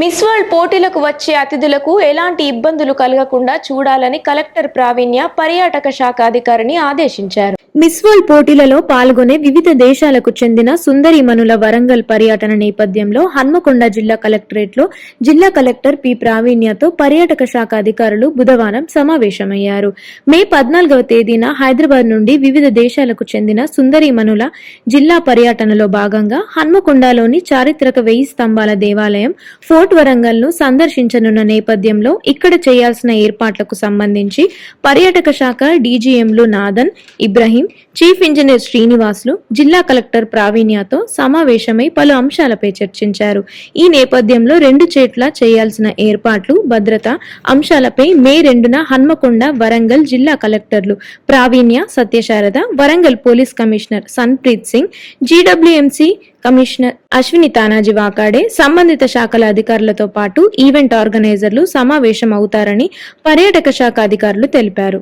Miss world పోటీలకు వచ్చే అతిథులకు ఎలాంటి ఇబ్బందులు కలగకుండా చూడాలని కలెక్టర్ ప్రావీణ్య పర్యాటక శాఖ అధికారిని ఆదేశించారు. మిస్ వరల్డ్ పోటీలలో పాల్గొనే వివిధ దేశాలకు చెందిన సుందరిమనుల వరంగల్ పర్యటన నేపథ్యంలో హన్మకొండ జిల్లా కలెక్టరేట్లో జిల్లా కలెక్టర్ పి ప్రావీణ్యతో పర్యాటక శాఖ అధికారులు బుధవారం సమావేశమయ్యారు. మే పద్నాలుగవ తేదీన హైదరాబాద్ నుండి వివిధ దేశాలకు చెందిన సుందరిమనుల జిల్లా పర్యటనలో భాగంగా హన్మకొండలోని చారిత్రక వెయ్యి స్తంభాల దేవాలయం ఫోర్ట్ వరంగల్ను సందర్శించనున్న నేపథ్యంలో ఇక్కడ చేయాల్సిన ఏర్పాట్లకు సంబంధించి పర్యాటక శాఖ డీజీఎంలు నాదన్ ఇబ్రహీం చీఫ్ ఇంజనీర్ శ్రీనివాసులు జిల్లా కలెక్టర్ ప్రావీణ్యతో సమావేశమై పలు అంశాలపై చర్చించారు. ఈ నేపథ్యంలో రెండు చేట్ల చేయాల్సిన ఏర్పాట్లు భద్రత అంశాలపై మే రెండున హన్మకొండ వరంగల్ జిల్లా కలెక్టర్లు Pravinya Satyasarada Warangal police commissioner Sunpreet Singh GWMC commissioner Ashwini Tanaji Wakade సంబంధిత శాఖల అధికారులతో పాటు ఈవెంట్ ఆర్గనైజర్లు సమావేశం అవుతారని పర్యాటక శాఖ అధికారులు తెలిపారు.